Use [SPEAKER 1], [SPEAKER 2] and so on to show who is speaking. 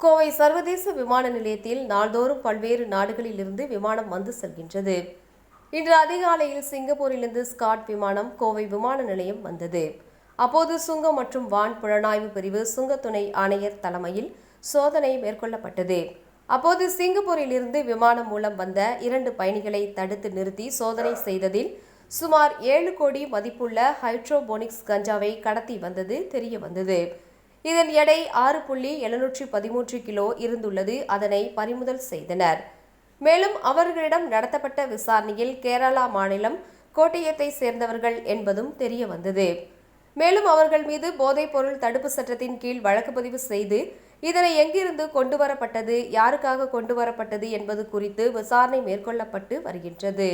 [SPEAKER 1] கோவை சர்வதேச விமான நிலையத்தில் நாள்தோறும் பல்வேறு நாடுகளிலிருந்து விமானம் வந்து செல்கின்றது. இன்று அதிகாலையில் சிங்கப்பூரிலிருந்து ஸ்காட் விமானம் கோவை விமான நிலையம் வந்தது. அப்போது சுங்கம் மற்றும் வான் புலனாய்வு பிரிவு சுங்க துணை ஆணையர் தலைமையில் சோதனை மேற்கொள்ளப்பட்டது. அப்போது சிங்கப்பூரிலிருந்து விமானம் மூலம் வந்த இரண்டு பயணிகளை தடுத்து நிறுத்தி சோதனை செய்ததில் சுமார் ஏழு கோடி மதிப்புள்ள ஹைட்ரோபோனிக்ஸ் கஞ்சாவை கடத்தி வந்தது தெரிய வந்தது இதன் எடை ஆறு புள்ளி எழுநூற்றி பதிமூன்று கிலோ இருந்துள்ளது. அதனை பறிமுதல் செய்தனர். மேலும் அவர்களிடம் நடத்தப்பட்ட விசாரணையில் கேரளா மாநிலம் கோட்டயத்தை சேர்ந்தவர்கள் என்பதும் தெரிய வந்தது. மேலும் அவர்கள் மீது போதைப்பொருள் தடுப்பு சட்டத்தின் கீழ் வழக்கு பதிவு செய்து இதனை எங்கிருந்து கொண்டு வரப்பட்டது யாருக்காக கொண்டு வரப்பட்டது என்பது குறித்து விசாரணை மேற்கொள்ளப்பட்டு வருகின்றது.